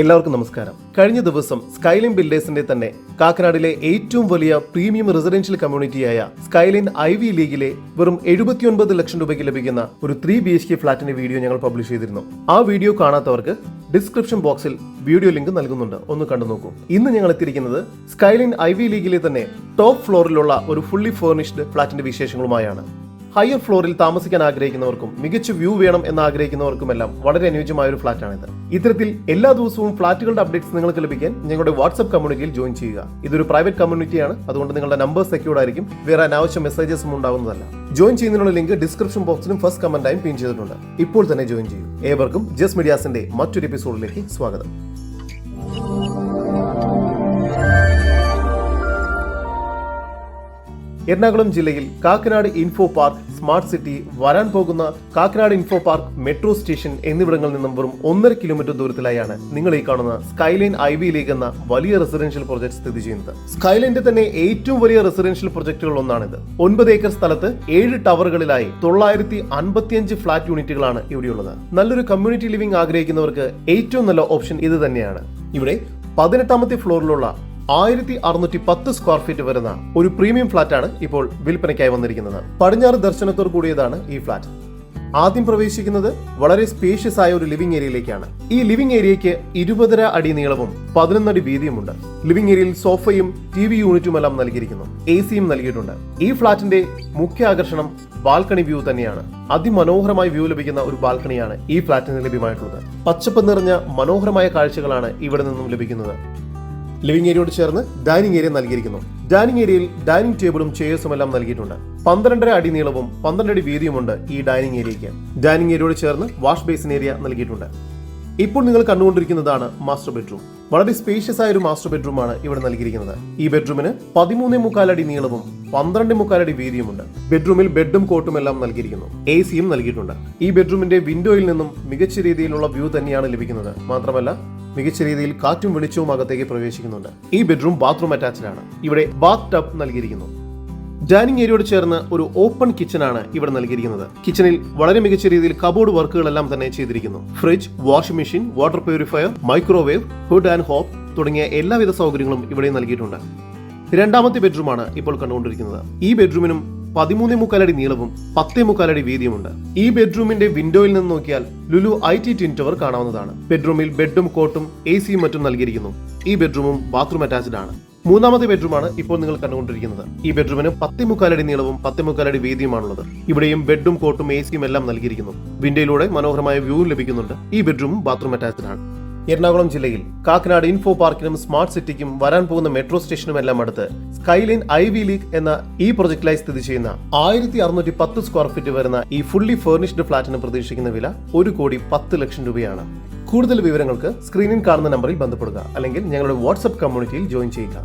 എല്ലാവർക്കും നമസ്കാരം. കഴിഞ്ഞ ദിവസം സ്കൈലൈൻ ബിൽഡേഴ്സിന്റെ തന്നെ കാക്കനാടിലെ ഏറ്റവും വലിയ പ്രീമിയം റെസിഡൻഷ്യൽ കമ്മ്യൂണിറ്റിയായ സ്കൈലൈൻ ഐ വി ലീഗിലെ വെറും എഴുപത്തിയൊൻപത് ലക്ഷം രൂപയ്ക്ക് ലഭിക്കുന്ന ഒരു ത്രീ ബി എച്ച് കെ ഫ്ളാറ്റിന്റെ വീഡിയോ ഞങ്ങൾ പബ്ലിഷ് ചെയ്തിരുന്നു. ആ വീഡിയോ കാണാത്തവർക്ക് ഡിസ്ക്രിപ്ഷൻ ബോക്സിൽ വീഡിയോ ലിങ്ക് നൽകുന്നുണ്ട്. ഒന്ന് കണ്ടു നോക്കൂ. ഇന്ന് ഞങ്ങൾ എത്തിയിരിക്കുന്നത് സ്കൈലൈൻ ഐ വി ലീഗിലെ തന്നെ ടോപ്പ് ഫ്ലോറിലുള്ള ഒരു ഫുള്ളി ഫേർണിഷ്ഡ് ഫ്ളാറ്റിന്റെ വിശേഷങ്ങളുമായാണ്. ഹയർ ഫ്ലോറിൽ താമസിക്കാൻ ആഗ്രഹിക്കുന്നവർക്കും മികച്ച വ്യൂ വേണം എന്ന് ആഗ്രഹിക്കുന്നവർക്കുമെല്ലാം വളരെ അനുയോജ്യമായ ഒരു ഫ്ലാറ്റാണിത്. ഇത്തരത്തിൽ എല്ലാ ദിവസവും ഫ്ലാറ്റുകളുടെ അപ്ഡേറ്റ്സ് നിങ്ങൾക്ക് ലഭിക്കാൻ ഞങ്ങളുടെ വാട്സ്ആപ്പ് കമ്മ്യൂണിറ്റിയിൽ ജോയിൻ ചെയ്യുക. ഇതൊരു പ്രൈവറ്റ് കമ്മ്യൂണിറ്റിയാണ്. അതുകൊണ്ട് നിങ്ങളുടെ നമ്പർ സെക്യൂർഡ് ആയിരിക്കും. വേറെ അനാവശ്യ മെസ്സേജസും ഉണ്ടാവുന്നതല്ല. ജോയിൻ ചെയ്യുന്നതിനുള്ള ലിങ്ക് ഡിസ്ക്രിപ്ഷൻ ബോക്സിലും ഫസ്റ്റ് കമന്റായും പിൻ ചെയ്തിട്ടുണ്ട്. ഇപ്പോൾ തന്നെ ജോയിൻ ചെയ്യൂ. ഏവർക്കും ജസ് മീഡിയാസിന്റെ മറ്റൊരു എപ്പിസോഡിലേക്ക് സ്വാഗതം. എറണാകുളം ജില്ലയിൽ Kakkanad info park smart city വരാൻ പോകുന്ന Kakkanad info park metro station എന്നിവിടങ്ങളിൽ നിന്നും വെറും ഒന്നര കിലോമീറ്റർ ദൂരത്തിലായാണ് നിങ്ങൾ ഈ കാണുന്ന സ്കൈലൈൻ ഐ വി ലീഗ് എന്ന വലിയ റെസിഡൻഷ്യൽ പ്രൊജക്ട് സ്ഥിതി ചെയ്യുന്നത്. സ്കൈലൈന്റെ തന്നെ ഏറ്റവും വലിയ റെസിഡൻഷ്യൽ പ്രൊജക്ടുകൾ ഒന്നാണിത്. ഒൻപത് ഏക്കർ സ്ഥലത്ത് ഏഴ് ടവറുകളിലായി തൊള്ളായിരത്തി അൻപത്തിയഞ്ച് ഫ്ളാറ്റ് യൂണിറ്റുകളാണ് ഇവിടെയുള്ളത്. നല്ലൊരു കമ്മ്യൂണിറ്റി ലിവിംഗ് ആഗ്രഹിക്കുന്നവർക്ക് ഏറ്റവും നല്ല ഓപ്ഷൻ ഇത് തന്നെയാണ്. ഇവിടെ പതിനെട്ടാമത്തെ ഫ്ലോറിലുള്ള ആയിരത്തി അറുന്നൂറ്റി പത്ത് സ്ക്വയർ ഫീറ്റ് വരുന്ന ഒരു പ്രീമിയം ഫ്ലാറ്റ് ആണ് ഇപ്പോൾ വിൽപ്പനയ്ക്കായി വന്നിരിക്കുന്നത്. പടിഞ്ഞാറ് ദർശനത്തോട് കൂടിയതാണ് ഈ ഫ്ളാറ്റ് ആദ്യം പ്രവേശിക്കുന്നത് വളരെ സ്പേഷ്യസ് ആയ ഒരു ലിവിംഗ് ഏരിയയിലേക്കാണ് ഈ ലിവിംഗ് ഏരിയയ്ക്ക് ഇരുപതര അടി നീളവും പതിനൊന്നടി വീതിയുമുണ്ട്. ലിവിംഗ് ഏരിയയിൽ സോഫയും ടി വി യൂണിറ്റുമെല്ലാം നൽകിയിരിക്കുന്നു. എ സിയും നൽകിയിട്ടുണ്ട്. ഈ ഫ്ളാറ്റിന്റെ മുഖ്യ ആകർഷണം ബാൽക്കണി വ്യൂ തന്നെയാണ്. അതിമനോഹരമായി വ്യൂ ലഭിക്കുന്ന ഒരു ബാൽക്കണിയാണ് ഈ ഫ്ളാറ്റിന് ലഭ്യമായിട്ടുള്ളത്. പച്ചപ്പ് നിറഞ്ഞ മനോഹരമായ കാഴ്ചകളാണ് ഇവിടെ നിന്നും ലഭിക്കുന്നത്. ലിവിംഗ് ഏരിയയോട് ചേർന്ന് ഡൈനിങ് ഏരിയ നൽകിയിരിക്കുന്നു. ഡൈനിങ് ഏരിയയിൽ ഡൈനിങ് ടേബിളും ചെയർസും എല്ലാം നൽകിയിട്ടുണ്ട്. പന്ത്രണ്ടര അടി നീളവും പന്ത്രണ്ട് അടി വീതിയുമുണ്ട് ഈ ഡൈനിങ് ഏരിയയ്ക്ക്. ഡൈനിങ് ഏരിയയോട് ചേർന്ന് വാഷ് ബേസിൻ ഏരിയ നൽകിയിട്ടുണ്ട്. ഇപ്പോൾ നിങ്ങൾ കണ്ടുകൊണ്ടിരിക്കുന്നതാണ് മാസ്റ്റർ ബെഡ്റൂം. വളരെ സ്പേഷ്യസ് ആയ ഒരു മാസ്റ്റർ ബെഡ്റൂം ആണ് ഇവിടെ നൽകിയിരിക്കുന്നത്. ഈ ബെഡ്റൂമിന് പതിമൂന്നേ മുക്കാലടി നീളവും പന്ത്രണ്ട് മുക്കാലടി വീതിയുമുണ്ട്. ബെഡ്റൂമിൽ ബെഡും കോട്ടും എല്ലാം നൽകിയിരിക്കുന്നു. എ സിയും നൽകിയിട്ടുണ്ട്. ഈ ബെഡ്റൂമിന്റെ വിൻഡോയിൽ നിന്നും മികച്ച രീതിയിലുള്ള വ്യൂ തന്നെയാണ് ലഭിക്കുന്നത്. മാത്രമല്ല മികച്ച രീതിയിൽ കാറ്റും വെളിച്ചവും അകത്തേക്ക് പ്രവേശിക്കുന്നുണ്ട്. ഈ ബെഡ്റൂം ബാത്റൂം അറ്റാച്ച്ഡ് ആണ് ഇവിടെ ബാത്ത് ടബ് നൽകിയിരിക്കുന്നു. ഡൈനിങ് ഏരിയയോട് ചേർന്ന് ഒരു ഓപ്പൺ കിച്ചൺ ആണ് ഇവിടെ നൽകിയിരിക്കുന്നത്. കിച്ചണിൽ വളരെ മികച്ച രീതിയിൽ കബോർഡ് വർക്കുകളെല്ലാം തന്നെ ചെയ്തിരിക്കുന്നു. Fridge washing machine water purifier microwave hood and hob തുടങ്ങിയ എല്ലാവിധ സൗകര്യങ്ങളും ഇവിടെ നൽകിയിട്ടുണ്ട്. രണ്ടാമത്തെ ബെഡ്റൂമാണ് ഇപ്പോൾ കണ്ടുകൊണ്ടിരിക്കുന്നത്. ഈ ബെഡ്റൂമിനും പതിമൂന്നേ മുക്കാലടി നീളവും പത്തേ മുക്കാലടി വീതിയുമുണ്ട്. ഈ ബെഡ്റൂമിന്റെ വിൻഡോയിൽ നിന്ന് നോക്കിയാൽ Lulu I T twin tower കാണാവുന്നതാണ്. ബെഡ്റൂമിൽ ബെഡും കോട്ടും എ സിയും മറ്റും നൽകിയിരിക്കുന്നു. ഈ ബെഡ്റൂമും ബാത്റൂം അറ്റാച്ച്ഡ് ആണ്. മൂന്നാമത്തെ ബെഡ്റൂമാണ് ഇപ്പോൾ നിങ്ങൾ കണ്ടുകൊണ്ടിരിക്കുന്നത്. ഈ ബെഡ്റൂമിന് പത്തേ മുക്കാലടി നീളവും പത്തേ മുക്കാലടി വീതിയുമാണുള്ളത്. ഇവിടെയും ബെഡും കോട്ടും എ സിയും എല്ലാം നൽകിയിരിക്കുന്നു. വിൻഡോയിലൂടെ മനോഹരമായ വ്യൂ ലഭിക്കുന്നുണ്ട്. ഈ ബെഡ്റൂമും ബാത്റൂം അറ്റാച്ച്ഡ് ആണ്. എറണാകുളം ജില്ലയിൽ കാക്കനാട് ഇൻഫോ പാർക്കിനും സ്മാർട്ട് സിറ്റിക്കും വരാൻ പോകുന്ന മെട്രോ സ്റ്റേഷനും എല്ലാം അടുത്ത് സ്കൈലൈൻ ഐ വി ലീഗ് എന്ന ഈ പ്രൊജക്ടിലായി സ്ഥിതി ചെയ്യുന്ന ആയിരത്തി അറുന്നൂറ്റി പത്ത് സ്ക്വയർ ഫീറ്റ് വരുന്ന ഈ ഫുള്ളി ഫേർണിഷ്ഡ് ഫ്ളാറ്റിന് പ്രതീക്ഷിക്കുന്ന വില ഒരു കോടി പത്ത് ലക്ഷം രൂപയാണ്. കൂടുതൽ വിവരങ്ങൾക്ക് സ്ക്രീനിൽ കാണുന്ന നമ്പറിൽ ബന്ധപ്പെടുക അല്ലെങ്കിൽ ഞങ്ങളുടെ വാട്സ്ആപ്പ് കമ്മ്യൂണിറ്റിയിൽ ജോയിൻ ചെയ്യുക.